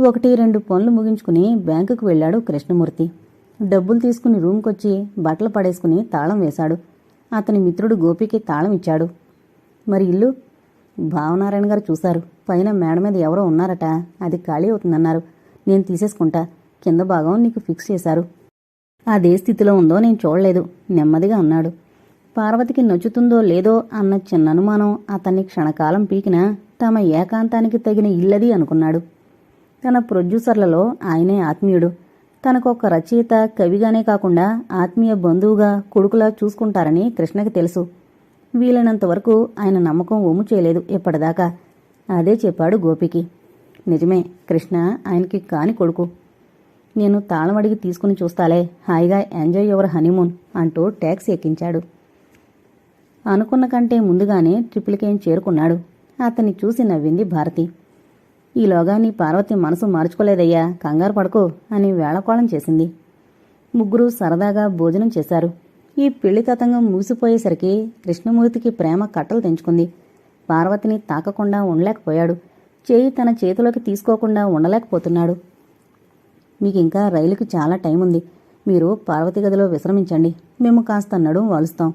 ఒకటి రెండు పనులు ముగించుకుని బ్యాంకుకు వెళ్ళాడు కృష్ణమూర్తి. డబ్బులు తీసుకుని రూమ్కొచ్చి బట్టలు పడేసుకుని తాళం వేశాడు. అతని మిత్రుడు గోపికి తాళం ఇచ్చాడు. మరి ఇల్లు? భావనారాయణ గారు చూశారు. పైన మేడ మీద ఎవరో ఉన్నారట. అది ఖాళీ అవుతుందన్నారు. నేను తీసేసుకుంటా. కింద భాగం నీకు ఫిక్స్ చేశారు. అదే స్థితిలో ఉందో నేను చూడలేదు. నెమ్మదిగా అన్నాడు. పార్వతికి నచ్చుతుందో లేదో అన్న చిన్న అనుమానం అతన్ని క్షణకాలం పీకినా తమ ఏకాంతానికి తగిన ఇల్లది అనుకున్నాడు. తన ప్రొడ్యూసర్లలో ఆయనే ఆత్మీయుడు. తనకొక రచయిత కవిగానే కాకుండా ఆత్మీయ బంధువుగా కొడుకులా చూసుకుంటారని కృష్ణకి తెలుసు. వీలైనంత వరకు ఆయన నమ్మకం ఒమ్ము చేయలేదు ఇప్పటిదాకా అదే చెప్పాడు గోపికి. నిజమే కృష్ణ ఆయనకి కాని కొడుకు. నేను తాళమడిగి తీసుకుని చూస్తాలే హాయిగా ఎంజాయ్ యువర్ హనీమూన్ అంటూ ట్యాక్సీ ఎక్కించాడు. అనుకున్న కంటే ముందుగానే ట్రిపుల్కేం చేరుకున్నాడు. అతన్ని చూసి నవ్వింది భారతి. ఈలోగా నీ పార్వతి మనసు మార్చుకోలేదయ్యా కంగారు పడుకో అని వేళకోళం చేసింది. ముగ్గురు సరదాగా భోజనం చేశారు. ఈ పెళ్ళి తతంగం మూసిపోయేసరికి కృష్ణమూర్తికి ప్రేమ కట్టలు తెంచుకుంది. పార్వతిని తాకకుండా ఉండలేకపోయాడు. చేయి తన చేతిలోకి తీసుకోకుండా ఉండలేకపోతున్నాడు. మీకు ఇంకా రైలుకి చాలా టైం ఉంది మీరు పార్వతి గదిలో విశ్రమించండి. మేము కాస్త నడుం వాలుస్తాం.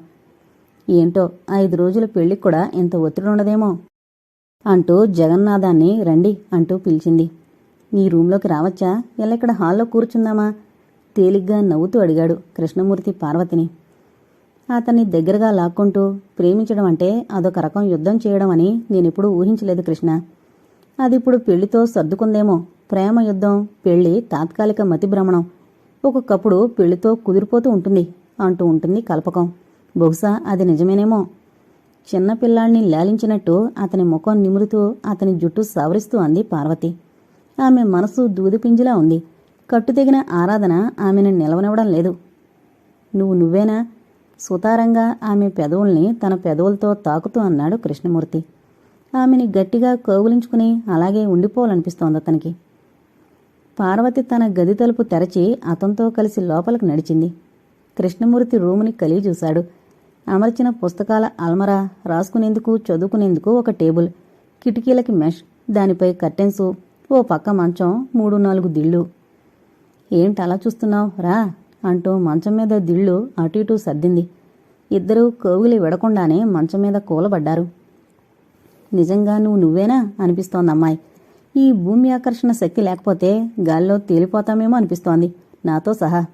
ఏంటో ఐదు రోజుల పెళ్ళికి కూడా ఇంత ఒత్తిడి ఉండదేమో అంటూ జగన్నాథాన్ని రండి అంటూ పిలిచింది. నీ రూంలోకి రావచ్చా? ఇలా ఇక్కడ హాల్లో కూర్చుందామా? తేలిగ్గా నవ్వుతూ అడిగాడు కృష్ణమూర్తి పార్వతిని. అతన్ని దగ్గరగా లాక్కుంటూ ప్రేమించడం అంటే అదొక రకం యుద్ధం చేయడం అని నేనెప్పుడూ ఊహించలేదు కృష్ణ. అది ఇప్పుడు పెళ్ళితో సర్దుకుందేమో. ప్రేమ యుద్ధం పెళ్ళి తాత్కాలిక మతిభ్రమణం. ఒక్కొక్కప్పుడు పెళ్ళితో కుదిరిపోతూ ఉంటుంది అంటూ ఉంటుంది కల్పకం. బహుశా అది నిజమేనేమో. చిన్నపిల్లాణ్ణి లాలించినట్టు అతని ముఖం నిమురుతూ అతని జుట్టు సవరిస్తూ అంది పార్వతి. ఆమె మనసు దూదిపింజిలా ఉంది. కట్టుతెగిన ఆరాధన ఆమెను నిలవనివ్వడం లేదు. నువ్వు నువ్వేనా? సుతారంగా ఆమె పెదవుల్ని తన పెదవులతో తాకుతూ అన్నాడు కృష్ణమూర్తి. ఆమెని గట్టిగా కౌగులించుకుని అలాగే ఉండిపోవాలనిపిస్తోంది అతనికి. పార్వతి తన గది తలుపు తెరచి అతనితో కలిసి లోపలికి నడిచింది. కృష్ణమూర్తి రూముని కలిగి చూశాడు. అమర్చిన పుస్తకాల అల్మరా రాసుకునేందుకు చదువుకునేందుకు ఒక టేబుల్ కిటికీలకి మెష్ దానిపై కర్టెన్సు ఓ పక్క మంచం మూడు నాలుగు దిళ్ళు. ఏంటి అలా చూస్తున్నావు? రా అంటూ మంచం మీద దిళ్ళు అటు ఇటు సర్దింది. ఇద్దరూ కోవిలి విడకుండానే మంచం మీద కూలబడ్డారు. నిజంగా నువ్వు నువ్వేనా? అనిపిస్తోంది అమ్మాయి. ఈ భూమి ఆకర్షణ శక్తి లేకపోతే గాల్లో తేలిపోతామేమో అనిపిస్తోంది. నాతో సహా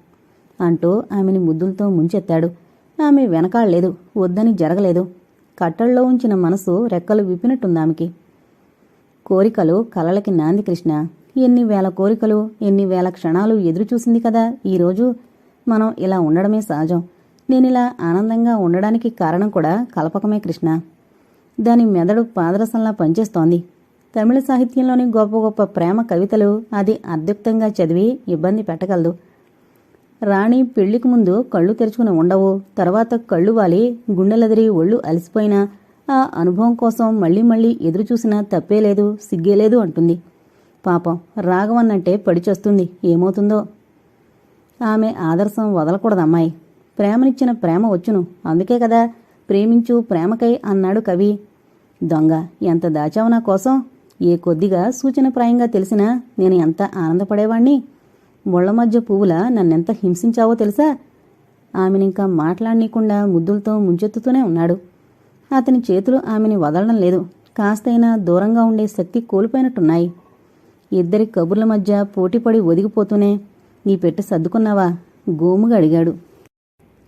అంటూ ఆమెని ముద్దులతో ముంచెత్తాడు. ఆమె వెనకాడలేదు వద్దని జరగలేదు. కట్టల్లో ఉంచిన మనసు రెక్కలు విప్పినట్టుందామెకి. కోరికలు కలలకి నాంది కృష్ణ. ఎన్ని వేల కోరికలు ఎన్ని వేల క్షణాలు ఎదురుచూసింది కదా ఈరోజు మనం ఇలా ఉండడమే సహజం. నేనిలా ఆనందంగా ఉండడానికి కారణం కూడా కలపకమే కృష్ణ. దాని మెదడు పాదరసంలా పనిచేస్తోంది. తమిళ సాహిత్యంలోని గొప్ప గొప్ప ప్రేమ కవితలు అది అర్ధుక్తంగా చదివి ఇబ్బంది పెట్టగలదు. రాణి పెళ్ళికి ముందు కళ్ళు తెరుచుకుని ఉండవు. తర్వాత కళ్ళు వాలి గుండెలదిరి ఒళ్ళు అలసిపోయినా ఆ అనుభవం కోసం మళ్ళీ మళ్ళీ ఎదురుచూసినా తప్పేలేదు సిగ్గేలేదు అంటుంది. పాపం రాఘవన్నంటే పడిచొస్తుంది ఏమవుతుందో? ఆమె ఆదర్శం వదలకూడదమ్మాయి ప్రేమనిచ్చిన ప్రేమ వచ్చును. అందుకే కదా ప్రేమించు ప్రేమకై అన్నాడు కవి. దొంగ ఎంత దాచావు నా కోసం? ఏ కొద్దిగా సూచనప్రాయంగా తెలిసినా నేను ఎంత ఆనందపడేవాణ్ణి? ముళ్ళ మధ్య పువ్వుల నన్నెంత హింసించావో తెలుసా? ఆమెనింకా మాట్లాడనీయకుండా ముద్దులతో ముంచెత్తుతూనే ఉన్నాడు. అతని చేతులు ఆమెని వదలడం లేదు. కాస్తైనా దూరంగా ఉండే శక్తి కోల్పోయినట్టున్నాయి. ఇద్దరి కబుర్ల మధ్య పోటీపడి ఒదిగిపోతూనే నీ పెట్టె సర్దుకున్నావా? గోముగా అడిగాడు.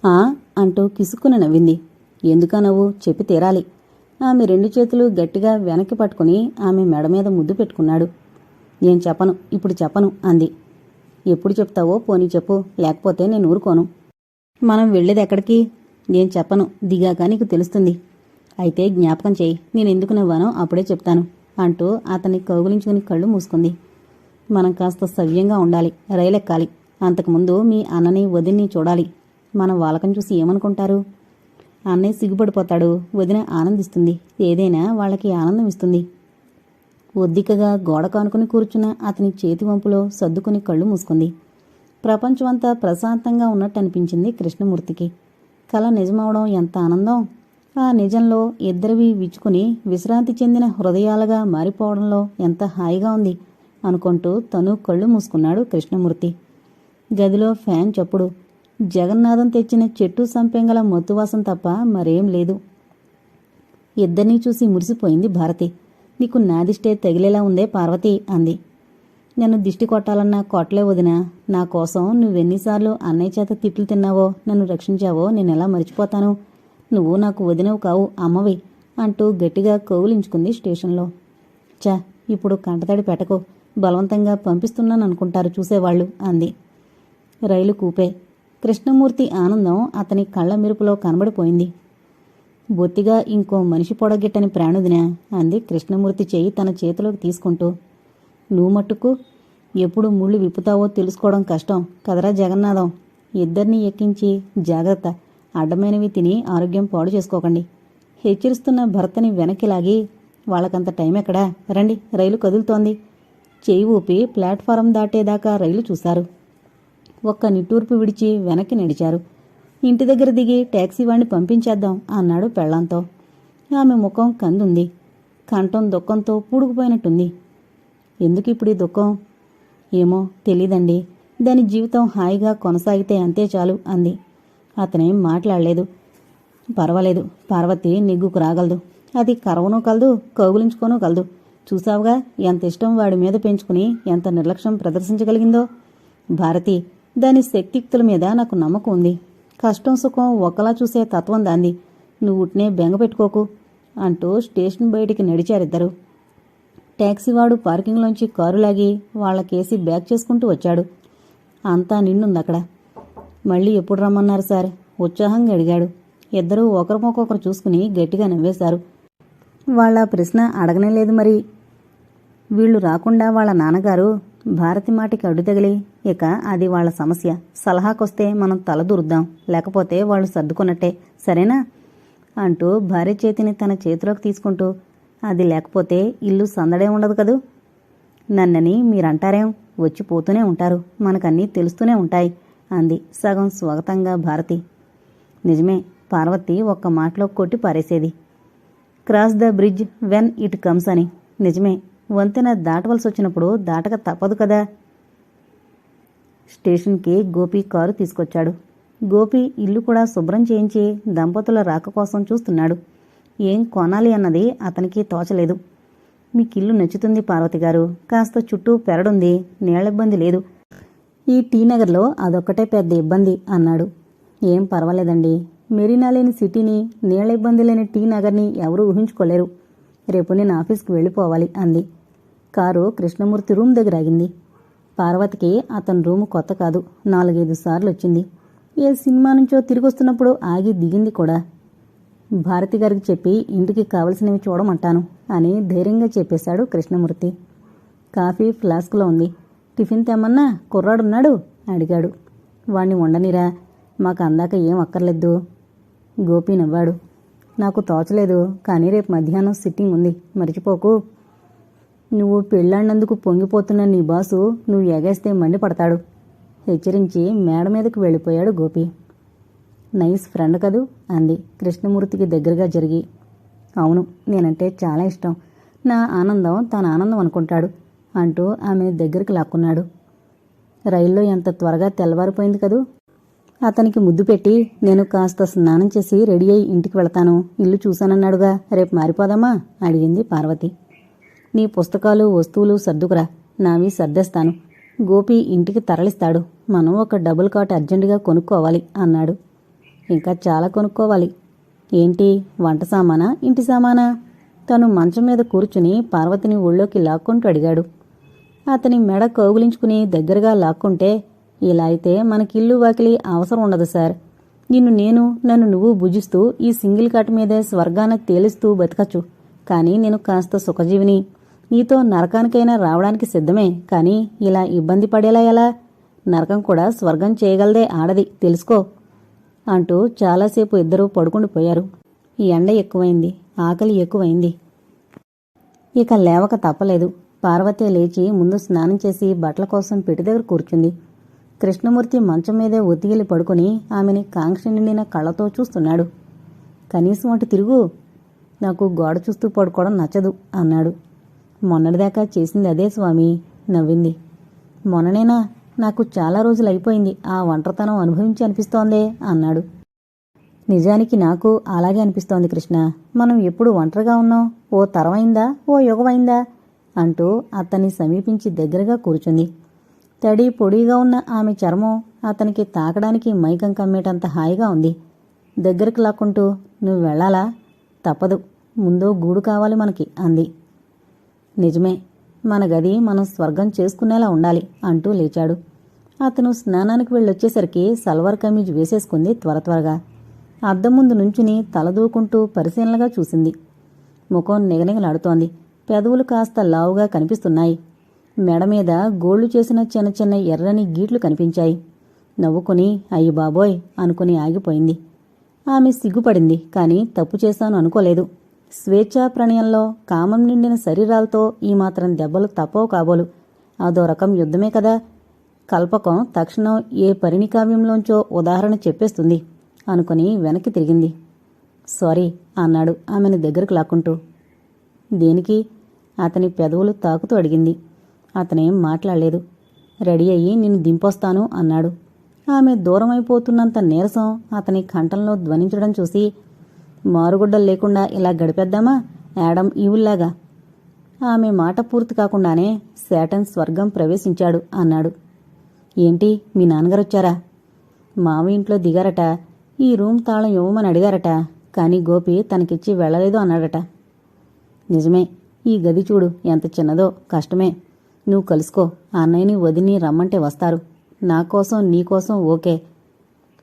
ఆ అంటూ కిసుక్కున నవ్వింది. ఎందుకా నవ్వు? చెప్పి తీరాలి. ఆమె రెండు చేతులు గట్టిగా వెనక్కి పట్టుకుని ఆమె మెడ మీద ముద్దు పెట్టుకున్నాడు. నేను చెప్పను ఇప్పుడు చెప్పను అంది. ఎప్పుడు చెప్తావో పోనీ చెప్పు లేకపోతే నేను ఊరుకోను. మనం వెళ్ళేది ఎక్కడికి? నేను చెప్పను దిగాక నీకు తెలుస్తుంది. అయితే జ్ఞాపకం చేయి నేను ఎందుకు నవ్వానో అప్పుడే చెప్తాను అంటూ అతన్ని కౌగులించుకుని కళ్ళు మూసుకుంది. మనం కాస్త సవ్యంగా ఉండాలి రైలెక్కాలి. అంతకుముందు మీ అన్నని వదిన్ని చూడాలి. మనం వాళ్ళకం చూసి ఏమనుకుంటారు? అన్నయ్య సిగ్గుపడిపోతాడు వదిన ఆనందిస్తుంది. ఏదైనా వాళ్ళకి ఆనందం ఇస్తుంది. ఒద్దికగా గోడ కానుకుని కూర్చున్న అతని చేతి వంపులో సర్దుకుని కళ్ళు మూసుకుంది. ప్రపంచమంతా ప్రశాంతంగా ఉన్నట్టు అనిపించింది కృష్ణమూర్తికి. కల నిజమవడం ఎంత ఆనందం? ఆ నిజంలో ఇద్దరివి విచ్చుకుని విశ్రాంతి చెందిన హృదయాలుగా మారిపోవడంలో ఎంత హాయిగా ఉంది అనుకుంటూ తను కళ్ళు మూసుకున్నాడు కృష్ణమూర్తి. గదిలో ఫ్యాన్ చప్పుడు. జగన్నాథం తెచ్చిన చెట్టు సంపెంగల మత్తువాసం తప్ప మరేం లేదు. ఇద్దరినీ చూసి మురిసిపోయింది భారతి. నీకు నా దిష్టే తగిలేలా ఉందే పార్వతి అంది. నన్ను దిష్టి కొట్టాలన్నా కొట్టలే వదినా నా కోసం నువ్వెన్నిసార్లు అన్నయ్య చేత తిట్లు తిన్నావో నన్ను రక్షించావో నేనెలా మర్చిపోతాను? నువ్వు నాకు వదినవు కావు అమ్మవి అంటూ గట్టిగా కౌలించుకుంది స్టేషన్లో. చా ఇప్పుడు కంటతడి పెట్టకు బలవంతంగా పంపిస్తున్నాను అనుకుంటారు చూసేవాళ్ళు అంది. రైలు కూపే. కృష్ణమూర్తి ఆనందం అతని కళ్ళ మెరుపులో కనబడిపోయింది. బొత్తిగా ఇంకో మనిషి పొడగిట్టని ప్రాణుదినా అంది కృష్ణమూర్తి చేయి తన చేతిలోకి తీసుకుంటూ. నువ్వు మట్టుకు ఎప్పుడు ముళ్ళు విప్పుతావో తెలుసుకోవడం కష్టం కదరా జగన్నాథం. ఇద్దరిని ఎక్కించి జాగ్రత్త. అడ్డమైనవి తిని ఆరోగ్యం పాడు చేసుకోకండి. హెచ్చరిస్తున్న భర్తని వెనక్కి లాగి వాళ్ళకంత టైం ఎక్కడా? రండి రైలు కదులుతోంది. చేయి ఊపి ప్లాట్ఫారం దాటేదాకా రైలు చూశారు. ఒక్క నిట్టూర్పు విడిచి వెనక్కి నడిచారు. ఇంటి దగ్గర దిగి టాక్సీ వాణ్ణి పంపించేద్దాం అన్నాడు పెళ్ళాంతో. ఆమె ముఖం కందుంది. కంఠం దుఃఖంతో పూడుకుపోయినట్టుంది. ఎందుకు ఇప్పుడు ఈ దుఃఖం? ఏమో తెలీదండి. దాని జీవితం హాయిగా కొనసాగితే అంతే చాలు అంది. అతనేం మాట్లాడలేదు. పర్వాలేదు. పార్వతి నిగ్గుకు రాగలదు. అది కరవనో కలదు కౌగులించుకోనో కలదు. చూసావుగా ఎంత ఇష్టం వాడి మీద పెంచుకుని ఎంత నిర్లక్ష్యం ప్రదర్శించగలిగిందో. భారతి దాని శక్తియుక్తుల మీద నాకు నమ్మకం ఉంది. కష్టం సుఖం ఒకలా చూసే తత్వం దాంది. నువ్వుట్నే బెంగ పెట్టుకోకు అంటూ స్టేషన్ బయటికి నడిచారిద్దరు. ట్యాక్సీవాడు పార్కింగ్లోంచి కారు లాగి వాళ్ళకేసి బ్యాక్ చేసుకుంటూ వచ్చాడు. అంతా నిండుందక్కడ. మళ్ళీ ఎప్పుడు రమ్మన్నారు సార్? ఉత్సాహంగా అడిగాడు. ఇద్దరూ ఒకరికొకరు చూసుకుని గట్టిగా నవ్వేశారు. వాళ్ళ ప్రశ్న అడగనే లేదు మరి. వీళ్ళు రాకుండా వాళ్ళ నాన్నగారు భారతి మాటికి అడ్డు తగిలి ఇక అది వాళ్ళ సమస్య. సలహాకొస్తే మనం తలదూరుద్దాం లేకపోతే వాళ్ళు సర్దుకున్నట్టే. సరేనా? అంటూ భార్య చేతిని తన చేతిలోకి తీసుకుంటూ అది లేకపోతే ఇల్లు సందడే ఉండదు కదూ? నన్నని మీరంటారేం? వచ్చి పోతూనే ఉంటారు. మనకన్నీ తెలుస్తూనే ఉంటాయి అంది సగం స్వాగతంగా భారతి. నిజమే పార్వతి ఒక్క మాటలో కొట్టి పారేసేది. Cross the bridge when it comes అని. నిజమే వంతెన దాటవలసి వచ్చినప్పుడు దాటక తప్పదు కదా. స్టేషన్కి గోపి కారు తీసుకొచ్చాడు. గోపి ఇల్లు కూడా శుభ్రం చేయించి దంపతుల రాక కోసం చూస్తున్నాడు. ఏం కొనాలి అన్నది అతనికి తోచలేదు. మీకు ఇల్లు నచ్చుతుంది పార్వతి గారు. కాస్త చుట్టూ పెరడుంది. నీళ్ళ ఇబ్బంది లేదు. ఈ టీ నగర్లో అదొక్కటే పెద్ద ఇబ్బంది అన్నాడు. ఏం పర్వాలేదండి. మెరీనా లేని సిటీని నీళ్ళ ఇబ్బంది లేని టీ నగర్ని ఎవరూ ఊహించుకోలేరు. రేపు నేను ఆఫీస్కి వెళ్ళిపోవాలి అంది. కారు కృష్ణమూర్తి రూమ్ దగ్గర ఆగింది. పార్వతికి అతని రూము కొత్త కాదు. నాలుగైదు సార్లు వచ్చింది. ఏ సినిమా నుంచో తిరిగి వస్తున్నప్పుడు ఆగి దిగింది కూడా. భారతి గారికి చెప్పి ఇంటికి కావలసినవి చూడమంటాను అని ధైర్యంగా చెప్పేశాడు కృష్ణమూర్తి. కాఫీ ఫ్లాస్క్లో ఉంది. టిఫిన్ తెమ్మన్నా? కుర్రాడున్నాడు? అడిగాడు. వాణ్ణి ఉండనిరా మాకు అందాక ఏం అక్కర్లేదు. గోపి నవ్వాడు. నాకు తోచలేదు కానీ రేపు మధ్యాహ్నం సిట్టింగ్ ఉంది. మర్చిపోకు. నువ్వు పెళ్ళాడినందుకు పొంగిపోతున్న నీ బాసు నువ్వు ఎగేస్తే మండిపడతాడు. హెచ్చరించి మేడ మీదకు వెళ్ళిపోయాడు గోపి. నైస్ ఫ్రెండ్ కదూ? అంది కృష్ణమూర్తికి దగ్గరగా జరిగి. అవును నేనంటే చాలా ఇష్టం. నా ఆనందం తన ఆనందం అనుకుంటాడు అంటూ ఆమె దగ్గరికి లాక్కున్నాడు. రైల్లో ఎంత త్వరగా తెల్లవారిపోయింది కదూ? అతనికి ముద్దు పెట్టి నేను కాస్త స్నానం చేసి రెడీ అయి ఇంటికి వెళతాను. ఇల్లు చూశానన్నాడుగా. రేపు మారిపోదామా? అడిగింది పార్వతి. నీ పుస్తకాలు వస్తువులు సర్దుకురా. నావి సర్దేస్తాను. గోపి ఇంటికి తరలిస్తాడు. మనం ఒక డబుల్ కాట్ అర్జెంటుగా కొనుక్కోవాలి అన్నాడు. ఇంకా చాలా కొనుక్కోవాలి. ఏంటి? వంట సామానా? ఇంటి సామానా? తను మంచం మీద కూర్చుని పార్వతిని ఒళ్ళోకి లాక్కుంటూ అడిగాడు. అతని మెడ కౌగులించుకుని దగ్గరగా లాక్కుంటే ఇలా అయితే మనకిల్లు వాకిలి అవసరం ఉండదు సార్. నిన్ను నేను నన్ను నువ్వు భుజిస్తూ ఈ సింగిల్ కట్ మీదే స్వర్గాన తేలిస్తూ బతకచ్చు. కానీ నేను కాస్త సుఖజీవిని. నీతో నరకానికైనా రావడానికి సిద్ధమే కానీ ఇలా ఇబ్బంది పడేలా ఎలా? నరకం కూడా స్వర్గం చేయగలదే ఆడది తెలుసుకో అంటూ చాలాసేపు ఇద్దరూ పడుకుండిపోయారు ఈ ఎండ ఎక్కువైంది ఆకలి ఎక్కువైంది. ఇక లేవక తప్పలేదు. పార్వతి లేచి ముందు స్నానం చేసి బట్టల కోసం పెట్టి దగ్గర కూర్చుంది. కృష్ణమూర్తి మంచం మీదే ఒత్తిగిలి పడుకుని ఆమెని కాంక్ష నిండిన కళ్ళతో చూస్తున్నాడు. కనీసం అటు తిరుగు నాకు గోడ చూస్తూ పడుకోవడం నచ్చదు అన్నాడు. మొన్నటిదాకా చేసింది అదే స్వామి నవ్వింది. మొన్ననేనా నాకు చాలా రోజులు అయిపోయింది ఆ ఒంటరితనం అనుభవించి అనిపిస్తోందే అన్నాడు. నిజానికి నాకు అలాగే అనిపిస్తోంది కృష్ణ. మనం ఎప్పుడు ఒంటరిగా ఉన్నాం? ఓ తరమైందా? ఓ యుగమైందా? అంటూ అతన్ని సమీపించి దగ్గరగా కూర్చుంది. తడి పొడిగా ఉన్న ఆమె చర్మం అతనికి తాకడానికి మైకం కమ్మేటంత హాయిగా ఉంది. దగ్గరకు లాక్కుంటూ నువ్వు వెళ్ళాలా? తప్పదు. ముందో గూడు కావాలి మనకి అంది. నిజమే మన గది మనం స్వర్గం చేసుకునేలా ఉండాలి అంటూ లేచాడు. అతను స్నానానికి వెళ్ళొచ్చేసరికి సల్వార్ కమీజ్ వేసేసుకుంది త్వర త్వరగా. అద్దం ముందు నుంచుని తలదూకుంటూ పరిశీలనగా చూసింది. ముఖం నిగనిగలాడుతోంది. పెదవులు కాస్త లావుగా కనిపిస్తున్నాయి. మెడ మీద గోళ్ళు చేసిన చిన్న చిన్న ఎర్రని గీట్లు కనిపించాయి. నవ్వుకుని అయ్యి బాబోయ్ అనుకుని ఆగిపోయింది. ఆమె సిగ్గుపడింది కాని తప్పు చేశాను అనుకోలేదు. స్వేచ్ఛా ప్రణయంలో కామం నిండిన శరీరాలతో ఈ మాత్రం దెబ్బలు తప్పవు కాబోలు. అదో రకం యుద్ధమే కదా. కల్పకం తక్షణం ఏ పరిణికావ్యంలోంచో ఉదాహరణ చెప్పేస్తుంది అనుకుని వెనక్కి తిరిగింది. సారీ అన్నాడు ఆమెను దగ్గరకు లాక్కుంటూ. దేనికి? అతని పెదవులు తాకుతూ అడిగింది. అతనేం మాట్లాడలేదు. రెడీ అయ్యి నిన్ను దింపొస్తాను అన్నాడు. ఆమె దూరమైపోతున్నంత నీరసం అతని కంఠంలో ధ్వనించడం చూసి మారుగుడ్డలు లేకుండా ఇలా గడిపేద్దామా? యాడమ్ ఈవుల్లాగా. ఆమె మాట పూర్తి కాకుండానే శాటన్ స్వర్గం ప్రవేశించాడు అన్నాడు. ఏంటి మీ నాన్నగారొచ్చారా? మావ ఇంట్లో దిగారట. ఈ రూమ్ తాళం ఇవ్వమని అడిగారట. కానీ గోపి తనకిచ్చి వెళ్ళలేదు అన్నాడట. నిజమే ఈ గది చూడు ఎంత చిన్నదో కష్టమే. నువ్వు కలుసుకో అన్నయ్యని వదిని రమ్మంటే వస్తారు. నా కోసం ఓకే.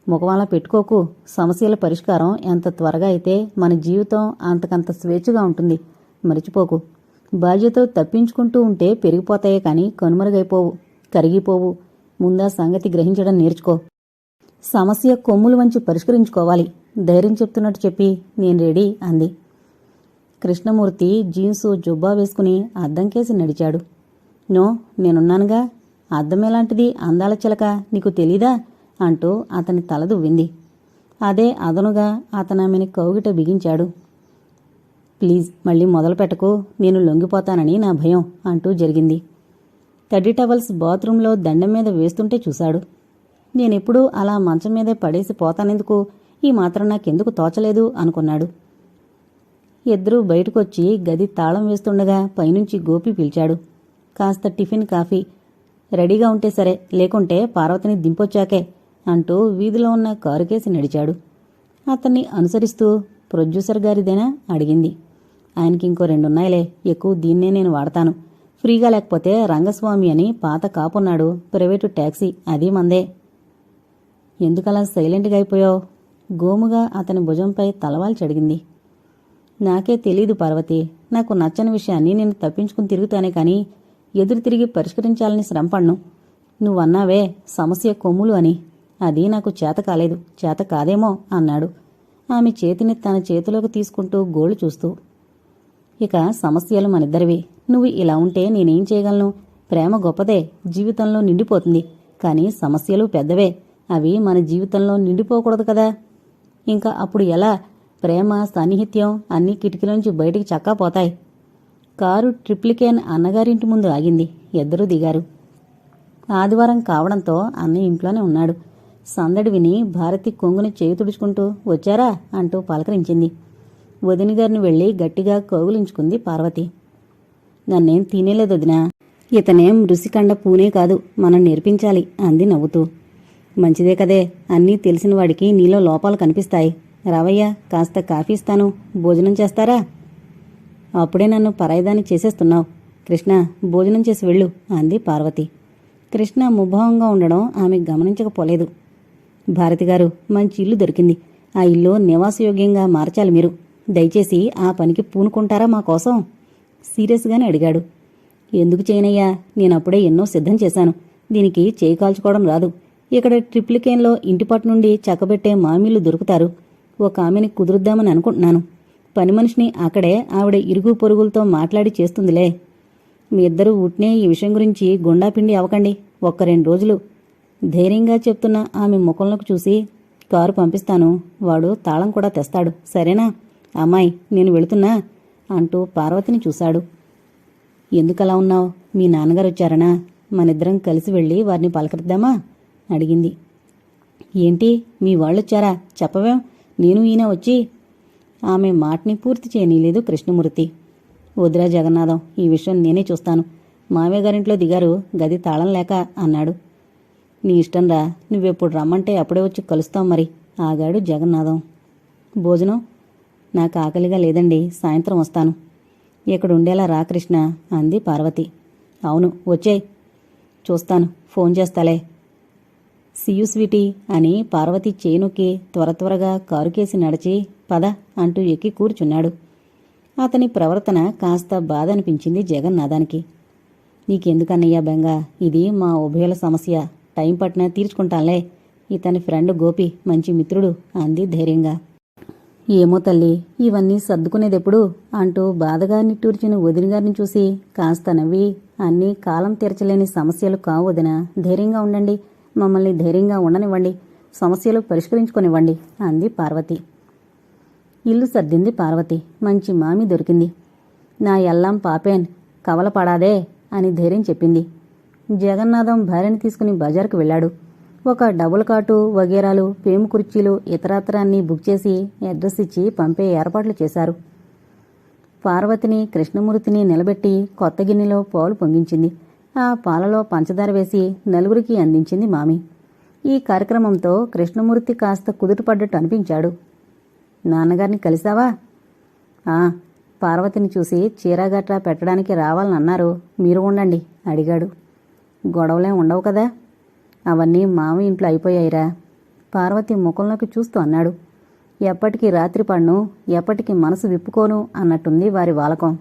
ఓకే అలా పెట్టుకోకు. సమస్యల పరిష్కారం ఎంత త్వరగా అయితే మన జీవితం అంతకంత స్వేచ్ఛగా ఉంటుంది. మరిచిపోకు. బాధ్యత తప్పించుకుంటూ ఉంటే పెరిగిపోతాయే కానీ కనుమరుగైపోవు కరిగిపోవు. ముందా సంగతి గ్రహించడం నేర్చుకో. సమస్య కొమ్ములు వంచి పరిష్కరించుకోవాలి. ధైర్యం చెప్తున్నట్టు చెప్పి నేను రెడీ అంది. కృష్ణమూర్తి జీన్సు జుబ్బా వేసుకుని అద్దంకేసి నడిచాడు. నో నేనున్నానుగా. అద్దమేలాంటిది అందాల చిలక. నీకు తెలీదా? అంటూ అతని తల దువ్వింది. అదే అదనుగా అతను ఆమెని కౌగిట బిగించాడు. ప్లీజ్ మళ్ళీ మొదలు పెట్టకు. నేను లొంగిపోతానని నా భయం అంటూ జరిగింది. తడి టవల్స్ బాత్రూంలో దండం మీద వేస్తుంటే చూశాడు. నేనెప్పుడూ అలా మంచం మీదే పడేసి పోతానెందుకు? ఈ మాత్రం నాకెందుకు తోచలేదు అనుకున్నాడు. ఇద్దరూ బయటకొచ్చి గది తాళం వేస్తుండగా పైనుంచి గోపి పిలిచాడు. కాస్త టిఫిన్ కాఫీ. రెడీగా ఉంటే సరే లేకుంటే పార్వతిని దింపొచ్చాకే. అంటూ వీధిలో ఉన్న కారుకేసి నడిచాడు. అతన్ని అనుసరిస్తూ ప్రొడ్యూసర్ గారిదేనా అడిగింది. ఆయనకి ఇంకో రెండున్నాయిలే ఎక్కువ దీన్నే నేను వాడతాను. ఫ్రీగా లేకపోతే రంగస్వామి అని పాత కాపున్నాడు ప్రైవేటు ట్యాక్సీ అది మందే. ఎందుకలా సైలెంట్గా అయిపోయావు? గోముగా అతని భుజంపై తలవాల్చి అడిగింది. నాకే తెలీదు పార్వతి నాకు నచ్చని విషయాన్ని నేను తప్పించుకుని తిరుగుతానే కానీ ఎదురు తిరిగి పరిష్కరించాలని శ్రమపడ్ను. నువ్వన్నావే సమస్య కొమ్ములు అని. అది నాకు చేత కాలేదు. చేత కాదేమో అన్నాడు. ఆమె చేతిని తన చేతిలోకి తీసుకుంటూ గోళ్ళు చూస్తూ. ఇక సమస్యలు మనిద్దరివి. నువ్వు ఇలా ఉంటే నేనేం చేయగలను? ప్రేమ గొప్పదే. జీవితంలో నిండిపోతుంది. కానీ సమస్యలు పెద్దవే. అవి మన జీవితంలో నిండిపోకూడదు కదా. ఇంకా అప్పుడు ఎలా? ప్రేమ సాన్నిహిత్యం అన్ని కిటికీలోంచి బయటికి చక్కా పోతాయి. కారు ట్రిప్లికేన్ అన్నగారింటి ముందు ఆగింది. ఇద్దరూ దిగారు. ఆదివారం కావడంతో అన్న ఇంట్లోనే ఉన్నాడు. సందడి విని భారతి కొంగుని చేయి తుడుచుకుంటూ వచ్చారా? అంటూ పలకరించింది. వదిన గారిని వెళ్ళి గట్టిగా కౌగులించుకుంది పార్వతి. నన్నేం తినేలేదు వదినా. ఇతనేం రుసికండ పూనే కాదు మనం నేర్పించాలి అంది నవ్వుతూ. మంచిదే కదే అన్నీ తెలిసిన వాడికి నీలో లోపాలు కనిపిస్తాయి. రావయ్యా కాస్త కాఫీ ఇస్తాను. భోజనం చేస్తారా? అప్పుడే నన్ను పరాయిదాన్ని చేసేస్తున్నావు. కృష్ణ భోజనం చేసి వెళ్ళు అంది పార్వతి. కృష్ణ ముభావంగా ఉండడం ఆమె గమనించకపోలేదు. భారతి గారు మంచి ఇల్లు దొరికింది. ఆ ఇల్లు నివాసయోగ్యంగా మార్చాలి మీరు. దయచేసి ఆ పనికి పూనుకుంటారా మా కోసం? సీరియస్గానే అడిగాడు. ఎందుకు చేయనయ్యా? నేనప్పుడే ఎన్నో సిద్ధం చేశాను. దీనికి చేయి కాల్చుకోవడం రాదు. ఇక్కడ ట్రిప్లికేన్లో ఇంటిపట్టు నుండి చక్కబెట్టే మామీలు దొరుకుతారు. ఒక ఆమెని కుదురుద్దామని అనుకుంటున్నాను. పని మనిషిని అక్కడే ఆవిడ ఇరుగు పొరుగులతో మాట్లాడి చేస్తుందిలే. మీ ఇద్దరూ ఉట్నే ఈ విషయం గురించి గుండాపిండి అవ్వకండి ఒక్క రెండు రోజులు. ధైర్యంగా చెప్తున్న ఆమె ముఖంలోకి చూసి కారు పంపిస్తాను. వాడు తాళం కూడా తెస్తాడు. సరేనా? అమ్మాయి నేను వెళుతున్నా అంటూ పార్వతిని చూశాడు. ఎందుకలా ఉన్నావు? మీ నాన్నగారు వచ్చారనా? మనిద్దరం కలిసి వెళ్ళి వారిని పలకరిద్దామా? అడిగింది. ఏంటి? మీ వాళ్ళొచ్చారా? చెప్పవేం. నేను ఈయన వచ్చి ఆమె మాటని పూర్తి చేయనీయలేదు కృష్ణమూర్తి. వదిరా జగన్నాథం ఈ విషయం నేనే చూస్తాను. మామయ్య గారింట్లో దిగారు. గది తాళం లేక అన్నాడు. నీ ఇష్టం రా. నువ్వెప్పుడు రమ్మంటే అప్పుడే వచ్చి కలుస్తాం మరి. ఆగాడు జగన్నాథం. భోజనం? నాకు ఆకలిగా లేదండి. సాయంత్రం వస్తాను. ఇక్కడ ఉండేలా రా కృష్ణ అంది పార్వతి. అవును వచ్చేయ్ చూస్తాను. ఫోన్ చేస్తాలే. సియు స్వీటీ అని పార్వతి చేనుకి త్వర త్వరగా కారుకేసి నడిచి పద అంటూ ఎక్కి కూర్చున్నాడు. అతని ప్రవర్తన కాస్త బాధ అనిపించింది జగన్నాథానికి. నీకెందుకన్నయ్యా బెంగా? ఇది మా ఉభయల సమస్య. టైం పట్టినా తీర్చుకుంటానులే. ఇతని ఫ్రెండ్ గోపి మంచి మిత్రుడు అంది ధైర్యంగా. ఏమో తల్లి ఇవన్నీ సర్దుకునేదెప్పుడు? అంటూ బాధగా నిట్టూర్చిన వదినగారిని చూసి కాస్త నవ్వి అన్నీ కాలం తీర్చలేని సమస్యలు కావు ధైర్యంగా ఉండండి. మమ్మల్ని ధైర్యంగా ఉండనివ్వండి. సమస్యలు పరిష్కరించుకొనివ్వండి అంది పార్వతి. ఇల్లు సర్దింది పార్వతి. మంచి మామి దొరికింది. నా ఎల్లాం పాపేన్ కవలపడాదే అని ధైర్యం చెప్పింది. జగన్నాథం భార్యని తీసుకుని బజారుకు వెళ్ళాడు. ఒక డబుల్ కాటు వగేరాలు పేము కుర్చీలు ఇతరాత్రాన్ని బుక్ చేసి అడ్రస్ ఇచ్చి పంపే ఏర్పాట్లు చేశారు. పార్వతిని కృష్ణమూర్తిని నిలబెట్టి కొత్త గిన్నెలో పాలు పొంగించింది. ఆ పాలలో పంచదార వేసి నలుగురికి అందించింది మామి. ఈ కార్యక్రమంతో కృష్ణమూర్తి కాస్త కుదుటపడ్డట్టు అనిపించాడు. నాన్నగారిని కలిసావా? ఆ పార్వతిని చూసి చీరగట్రా పెట్టడానికి రావాలని అన్నారు మీరు ఉండండి అడిగాడు. గొడవలేం ఉండవు కదా. అవన్నీ మామ ఇంట్లో అయిపోయాయిరా. పార్వతి ముఖంలోకి చూస్తూ అన్నాడు. ఎప్పటికీ రాత్రి పన్ను ఎప్పటికీ మనసు విప్పుకోను అన్నట్టుంది వారి వాలకం.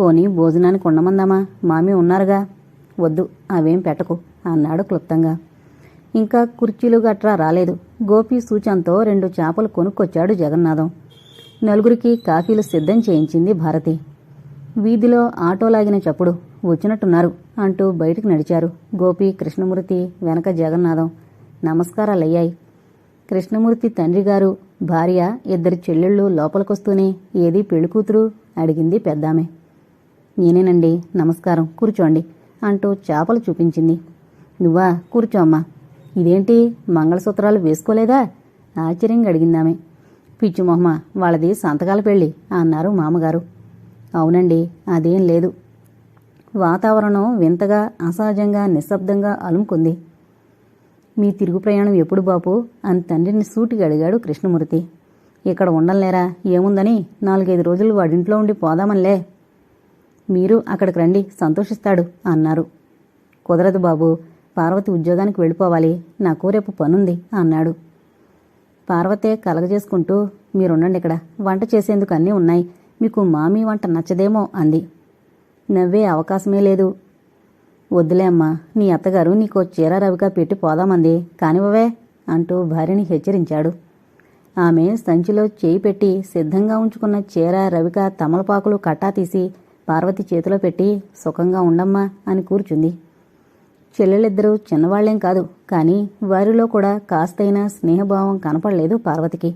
పోనీ భోజనానికి ఉండమందామా మామీ ఉన్నారుగా. వద్దు అవేం పెట్టకు అన్నాడు క్లుప్తంగా. ఇంకా కుర్చీలు గట్రా రాలేదు. గోపి సూచంతో రెండు చేపలు కొనుక్కొచ్చాడు జగన్నాథం. నలుగురికి కాఫీలు సిద్ధం చేయించింది భారతి. వీధిలో ఆటో లాగిన చప్పుడు. వచ్చినట్టున్నారు అంటూ బయటికి నడిచారు గోపి కృష్ణమూర్తి వెనక జగన్నాథం. నమస్కారాలయ్యాయి. కృష్ణమూర్తి తండ్రి గారు భార్య ఇద్దరు చెల్లెళ్ళు లోపలికొస్తూనే ఏది పెళ్ళికూతురు అడిగింది పెద్దామె. నేనేనండి నమస్కారం కూర్చోండి అంటూ చేపలు చూపించింది. నువ్వా కూర్చో అమ్మా. ఇదేంటి మంగళసూత్రాలు వేసుకోలేదా? ఆశ్చర్యంగా అడిగిందామె పిచ్చి మొహమ్మ వాళ్ళది సంతకాల పెళ్ళి అన్నారు మామగారు. అవునండి అదేం లేదు. వాతావరణం వింతగా అసహజంగా నిశ్శబ్దంగా అలుముకుంది. మీ తిరుగు ప్రయాణం ఎప్పుడు బాపు? అని తండ్రిని సూటిగా అడిగాడు కృష్ణమూర్తి. ఇక్కడ ఉండలేరా ఏముందని నాలుగైదు రోజులు వాడింట్లో ఉండి పోదామనిలే. మీరు అక్కడికి రండి సంతోషిస్తాడు అన్నారు. కుదరదు బాబు పార్వతి ఉద్యోగానికి వెళ్ళిపోవాలి. నాకు రేపు పనుంది అన్నాడు. పార్వతే కలగజేసుకుంటూ మీరుండండి ఇక్కడ వంట చేసేందుకు అన్నీ ఉన్నాయి. మీకు మామీ వంట నచ్చదేమో అంది. నవ్వే అవకాశమే లేదు. వద్దులే అమ్మా నీ అత్తగారు నీకో చీర రవిగా పెట్టి పోదామంది. కానివ్వవే అంటూ భార్యని హెచ్చరించాడు. ఆమె సంచిలో చేయి పెట్టి సిద్ధంగా ఉంచుకున్న చీర రవిక తమలపాకులు కట్టా తీసి పార్వతి చేతిలో పెట్టి సుఖంగా ఉండమ్మా అని కూర్చుంది. చెల్లెళ్ళిద్దరూ చిన్నవాళ్ళేం కాదు కానీ వారిలో కూడా కాస్తైనా స్నేహభావం కనపడలేదు పార్వతికి.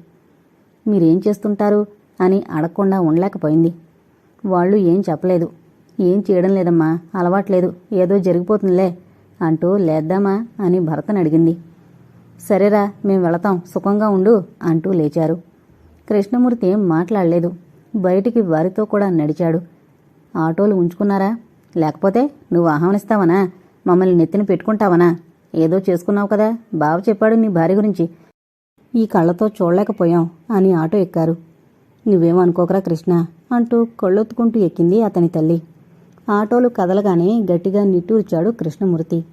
మీరేం చేస్తుంటారు? అని అడగకుండా ఉండలేకపోయింది. వాళ్ళు ఏం చెప్పలేదు. ఏం చేయడం లేదమ్మా అలవాట్లేదు ఏదో జరిగిపోతుందిలే అంటూ లేద్దామా అని భరతను అడిగింది. సరేరా మేం వెళతాం సుఖంగా ఉండు అంటూ లేచారు. కృష్ణమూర్తి ఏం మాట్లాడలేదు బయటికి వారితో కూడా నడిచాడు. ఆటోలు ఉంచుకున్నారా? లేకపోతే నువ్వు ఆహ్వానిస్తావనా? మమ్మల్ని నెత్తిన పెట్టుకుంటావనా? ఏదో చేసుకున్నావు కదా బావ చెప్పాడు నీ భార్య గురించి. ఈ కళ్ళతో చూడలేకపోయాం అని ఆటో ఎక్కారు. నువ్వేమనుకోకరా కృష్ణ అంటూ కళ్ళొత్తుకుంటూ ఎక్కింది అతని తల్లి. ఆటోలు కదలగానే గట్టిగా నిట్టూర్చాడు కృష్ణమూర్తి.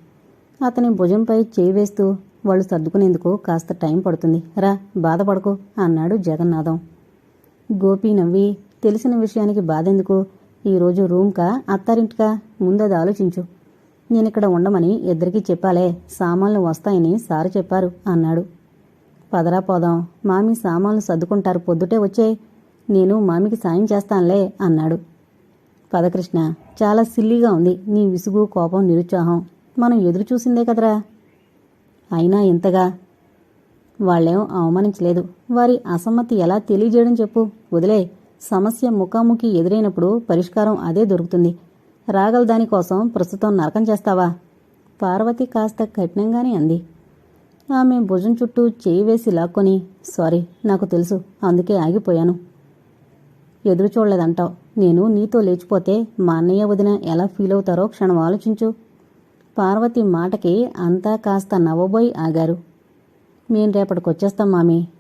అతని భుజంపై చేయి వేస్తూ వాళ్ళు సర్దుకునేందుకు కాస్త టైం పడుతుంది. రా బాధపడకు అన్నాడు జగన్నాథం. గోపి నవ్వి తెలిసిన విషయానికి బాధెందుకు? ఈరోజు రూమ్కా అత్తారింటికా? ముందది ఆలోచించు. నేనిక్కడ ఉండమని ఇద్దరికీ చెప్పాలే. సామాన్లు వస్తాయని సారు చెప్పారు అన్నాడు. పదరా పోదాం. మామి సామాన్లు సర్దుకుంటారు. పొద్దుటే వచ్చే నేను మామికి సాయం చేస్తానులే అన్నాడు. పదకృష్ణ చాలా సిల్లీగా ఉంది నీ విసుగు కోపం నిరుత్సాహం మనం ఎదురు చూసిందే కదరా అయినా ఇంతగా వాళ్ళేం అవమానించలేదు వారి అసమ్మతి ఎలా తెలియజేయడం చెప్పు వదిలే సమస్య ముఖాముఖి ఎదురైనప్పుడు పరిష్కారం అదే దొరుకుతుంది రాగల దానికోసం ప్రస్తుతం నరకం చేస్తావా పార్వతి కాస్త కఠినంగానే అంది ఆమె భుజం చుట్టూ చేయి వేసి లాక్కొని సారీ నాకు తెలుసు అందుకే ఆగిపోయాను ఎదురు చూడలేదంటావు. నేను నీతో లేచిపోతే మా అన్నయ్య వదిన ఎలా ఫీల్ అవుతారో క్షణం ఆలోచించు. పార్వతి మాటకి అంతా కాస్త నవ్వబోయి ఆగారు. మేం రేపటికి వచ్చేస్తాం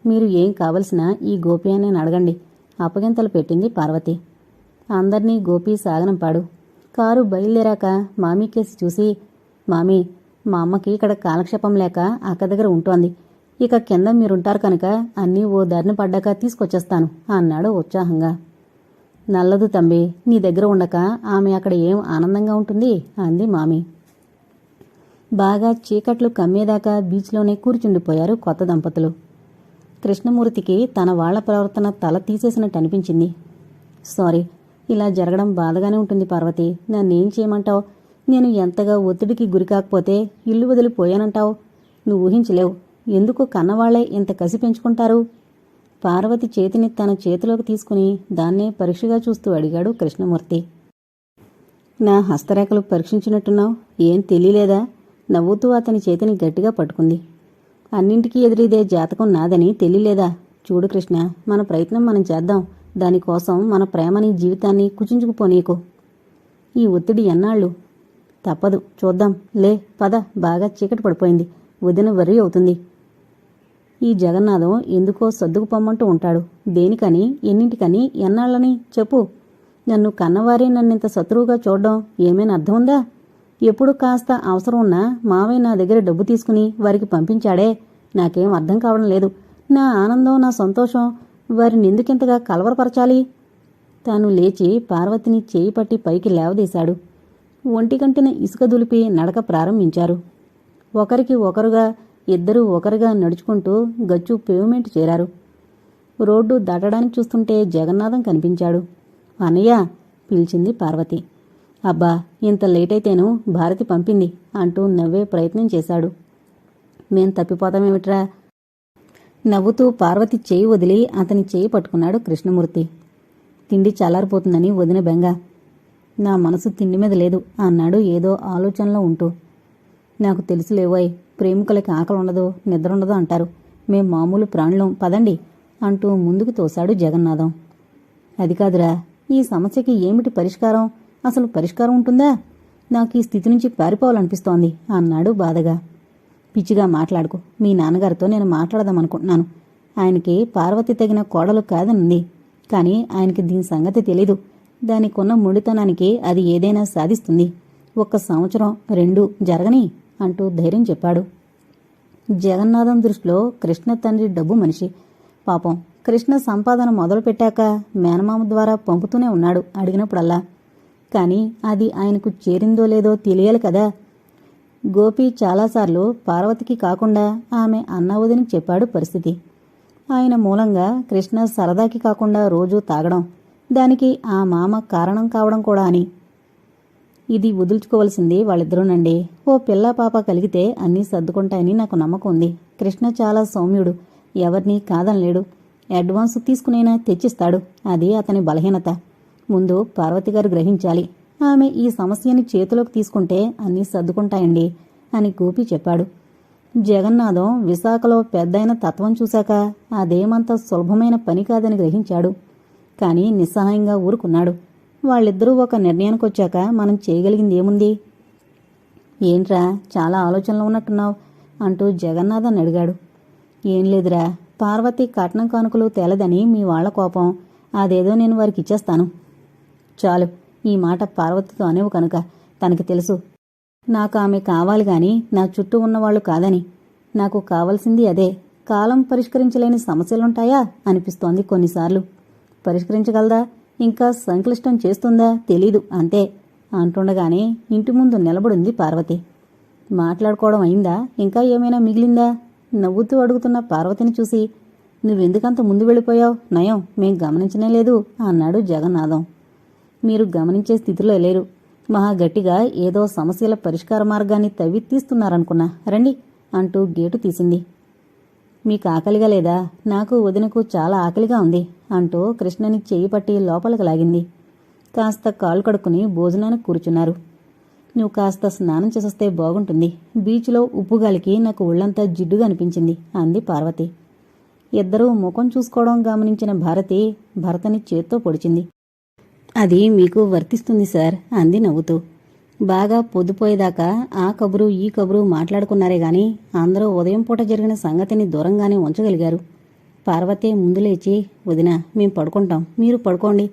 మీరు ఏం కావలసినా ఈ గోపి అని అడగండి. అప్పగింతలు పెట్టింది పార్వతి. అందర్నీ గోపి సాగనంపాడు కారు బయలుదేరాక మామీ కేసి చూసి మామీ మా అమ్మకి ఇక్కడ కాలక్షేపం లేక అక్క దగ్గర ఉంటోంది. ఇక కింద మీరుంటారు కనుక అన్నీ ఓ దారిన పడ్డాక తీసుకొచ్చేస్తాను అన్నాడు ఉత్సాహంగా. నల్లదు తంబి నీ దగ్గర ఉండక ఆమె అక్కడ ఏం ఆనందంగా ఉంటుంది? అంది మామి. బాగా చీకట్లు కమ్మేదాకా బీచ్లోనే కూర్చుండిపోయారు కొత్త దంపతులు. కృష్ణమూర్తికి తన వాళ్ళ ప్రవర్తన తల తీసేసినట్టు అనిపించింది. సారీ ఇలా జరగడం బాధగానే ఉంటుంది పార్వతి. నన్నేం చేయమంటావు? నేను ఎంతగా ఒత్తిడికి గురి కాకపోతే ఇల్లు వదిలిపోయానంటావు? నువ్వు ఊహించలేవు. ఎందుకు కన్నవాళ్ళే ఇంత కసి పెంచుకుంటారు? పార్వతి చేతిని తన చేతిలోకి తీసుకుని దాన్నే పరీక్షగా చూస్తూ అడిగాడు కృష్ణమూర్తి. నా హస్తరేఖలు పరీక్షించినట్టున్నావు? ఏం తెలియలేదా? నవ్వుతూ అతని చేతిని గట్టిగా పట్టుకుంది. అన్నింటికీ ఎదురీదే జాతకం నాదని తెలియలేదా? చూడు కృష్ణ మన ప్రయత్నం మనం చేద్దాం. దానికోసం మన ప్రేమని జీవితాన్ని కుచించుకుపోనీకు. ఈ ఒత్తిడి ఎన్నాళ్ళు? తప్పదు చూద్దాం. లే పద బాగా చీకటి పడిపోయింది. వదిన వర్రి అవుతుంది. ఈ జగన్నాథం ఎందుకో సర్దుకు పొమ్మంటూ ఉంటాడు. దేనికని ఎన్నింటికని ఎన్నాళ్ళని చెప్పు. నన్ను కన్నవారే నన్నింత శత్రువుగా చూడడం ఏమైనా అర్థం ఉందా? ఎప్పుడు కాస్త అవసరం ఉన్నా మావయ్య నా దగ్గర డబ్బు తీసుకుని వారికి పంపించాడే. నాకేం అర్థం కావడం లేదు. నా ఆనందం నా సంతోషం వారిని ఎందుకింతగా కలవరపరచాలి? తాను లేచి పార్వతిని చేయి పట్టి పైకి లేవదీశాడు. ఒంటికంటిన ఇసుక దులిపి నడక ప్రారంభించారు. ఒకరికి ఒకరుగా ఇద్దరూ ఒకరుగా నడుచుకుంటూ గచ్చు పేవ్మెంట్ చేరారు. రోడ్డు దాటడానికి చూస్తుంటే జగన్నాథం కనిపించాడు. అన్నయ్య పిలిచింది పార్వతి. అబ్బా ఇంత లేట్ అయితేను భారతి పంపింది అంటూ నవ్వే ప్రయత్నం చేశాడు. మేం తప్పిపోతామేమిట్రా? నవ్వుతూ పార్వతి చేయి వదిలి అతని చేయి పట్టుకున్నాడు కృష్ణమూర్తి. తిండి చల్లారిపోతుందని వదిన బెంగ. నా మనసు తిండి మీద లేదు అన్నాడు ఏదో ఆలోచనలో ఉంటూ. నాకు తెలుసులేవోయ్ ప్రేమికులకి ఆకలి ఉండదు నిద్ర ఉండదు అంటారు. మేం మామూలు ప్రాణులం పదండి అంటూ ముందుకు తోశాడు జగన్నాథం. అది కాదురా ఈ సమస్యకి ఏమిటి పరిష్కారం? అసలు పరిష్కారం ఉంటుందా? నాకు ఈ స్థితి నుంచి పారిపోవాలనిపిస్తోంది అన్నాడు బాధగా. పిచ్చిగా మాట్లాడుకో మీ నాన్నగారితో నేను మాట్లాడదామనుకుంటున్నాను. ఆయనకి పార్వతి తగిన కోడలు కాదనుంది కానీ ఆయనకి దీని సంగతి తెలీదు. దానికున్న ముడితనానికి అది ఏదైనా సాధిస్తుంది. ఒక్క సంవత్సరం రెండు జరగని అంటూ ధైర్యం చెప్పాడు. జగన్నాథం దృష్టిలో కృష్ణ తండ్రి డబ్బు మనిషి. పాపం కృష్ణ సంపాదన మొదలుపెట్టాక మేనమామ ద్వారా పంపుతూనే ఉన్నాడు అడిగినప్పుడల్లా. కానీ అది ఆయనకు చేరిందో లేదో తెలియాలి కదా. గోపి చాలాసార్లు పార్వతికి కాకుండా ఆమె అన్నవదిని చెప్పాడు పరిస్థితి. ఆయన మూలంగా కృష్ణ సరదాకి కాకుండా రోజూ తాగడం. దానికి ఆ మామ కారణం కావడం కూడా అని. ఇది వదులుచుకోవలసింది వాళ్ళిద్దరూనండి. ఓ పిల్ల పాప కలిగితే అన్నీ సర్దుకుంటాయని నాకు నమ్మకం ఉంది. కృష్ణ చాలా సౌమ్యుడు. ఎవరినీ కాదనలేడు. అడ్వాన్స్ తీసుకునైనా తెచ్చిస్తాడు. అది అతని బలహీనత. ముందు పార్వతి గారు గ్రహించాలి. ఆమె ఈ సమస్యని చేతిలోకి తీసుకుంటే అన్నీ సర్దుకుంటాయండి అని గోపి చెప్పాడు. జగన్నాథం విశాఖలో పెద్దయిన తత్వం చూశాక అదేమంత సులభమైన పని కాదని గ్రహించాడు. కానీ నిస్సహాయంగా ఊరుకున్నాడు. వాళ్ళిద్దరూ ఒక నిర్ణయానికి వచ్చాక మనం చేయగలిగింది ఏముంది? ఏంట్రా చాలా ఆలోచనలో ఉన్నట్టున్నావు అంటూ జగన్నాథన్ అడిగాడు. ఏం లేదురా పార్వతి కట్నం కానుకలు తేలదని మీ వాళ్ళ కోపం అదేదో నేను వారికి ఇచ్చేస్తాను. చాలు ఈ మాట పార్వతితో అనేవు కనుక తనకి తెలుసు. నాకు ఆమె కావాలి గాని నా చుట్టూ ఉన్నవాళ్ళు కాదని. నాకు కావలసింది అదే కాలం పరిష్కరించలేని సమస్యలుంటాయా? అనిపిస్తోంది కొన్నిసార్లు. పరిష్కరించగలదా? ఇంకా సంక్లిష్టం చేస్తుందా తెలీదు అంతే. అంటుండగానే ఇంటి ముందు నిలబడింది పార్వతి. మాట్లాడుకోవడం అయిందా? ఇంకా ఏమైనా మిగిలిందా? నవ్వుతూ అడుగుతున్న పార్వతిని చూసి నువ్వెందుకంత ముందు వెళ్ళిపోయావు? నయం మేం గమనించనే లేదు అన్నాడు జగన్నాథం. మీరు గమనించే స్థితిలో లేరు. మహా గట్టిగా ఏదో సమస్యల పరిష్కార మార్గాన్ని తవ్వి తీస్తున్నారనుకున్నా రండి అంటూ గేటు తీసింది. మీకు ఆకలిగా లేదా? నాకు వదినకు చాలా ఆకలిగా ఉంది అంటూ కృష్ణని చేయి పట్టి లోపలికి లాగింది. కాస్త కాలు కడుక్కుని భోజనానికి కూర్చున్నారు. నువ్వు కాస్త స్నానం చేసొస్తే బాగుంటుంది. బీచ్లో ఉప్పుగాలికి నాకు ఒళ్ళంతా జిడ్డుగా అనిపించింది అంది పార్వతి. ఇద్దరూ ముఖం చూసుకోవడం గమనించిన భారతి భరతని చేత్తో పొడిచింది. అది మీకు వర్తిస్తుంది సార్ అంది నవ్వుతూ. బాగా పొద్దుపోయేదాకా ఆ కబురు ఈ కబురు మాట్లాడుకున్నారే గాని అందరూ ఉదయం పూట జరిగిన సంగతిని దూరంగానే ఉంచగలిగారు. పార్వతే ముందు లేచి వదిన మేం పడుకుంటాం. మీరు పడుకోండి.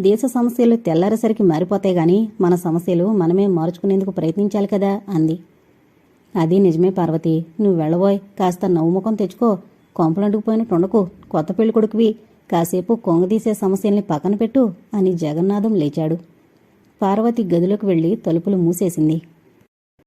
దేశ సమస్యలు తెల్లారేసరికి మారిపోతాయి గాని మన సమస్యలు మనమే మార్చుకునేందుకు ప్రయత్నించాలి కదా అంది. అది నిజమే పార్వతి. నువ్వు వెళ్ళబోయ్. కాస్త నవ్వుముఖం తెచ్చుకో. కొంపలంటుకుపోయినట్టు ఉండకు కొత్త పెళ్ళి కొడుకువి కాసేపు కొంగదీసే సమస్యల్ని పక్కన పెట్టు అని జగన్నాథం లేచాడు. పార్వతి గదిలోకి వెళ్ళి తలుపులు మూసేసింది.